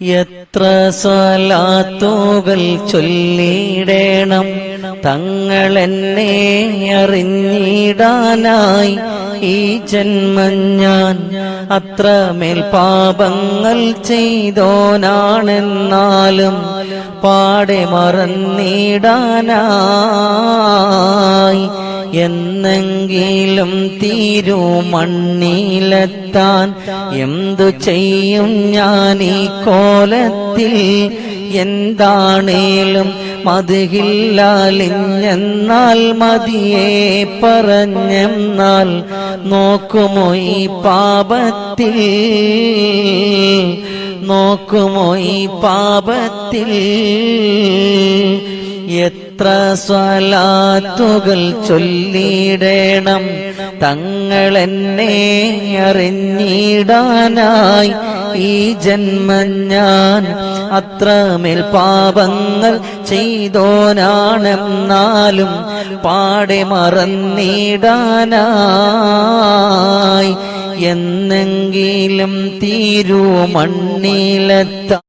എത്ര സ്വലാത്തുകൾ ചൊല്ലിടേണം. തങ്ങളെന്നെ അറിഞ്ഞിടാനായി. ഈ ജന്മം ഞാൻ അത്രമേൽ പാപങ്ങൾ ചെയ്തോനാണെന്നാലും പാടെ മറന്നിടാനായി എന്നെങ്കിലും തീരു മണ്ണിലെത്താൻ. എന്തു ചെയ്യും ഞാൻ ഈ കോലത്തിൽ? എന്താണേലും മതിയില്ലാലിഞ്ഞെന്നാൽ മതിയെ പറഞ്ഞെന്നാൽ നോക്കുമോ ഈ പാപത്തിൽ? നോക്കുമോ ഈ പാപത്തിൽ? എത്ര സ്വലാത്തുകൾ ചൊല്ലിടേണം തങ്ങളെന്നെ അറിഞ്ഞിടാനായി ഈ ജന്മം ഞാൻ അത്രമേൽ പാപങ്ങൾ ചെയ്തോനാണെന്നാലും പാടെ മറന്നിടാനായി. എന്നെങ്കിലും തീരൂ മണ്ണിലെത്ത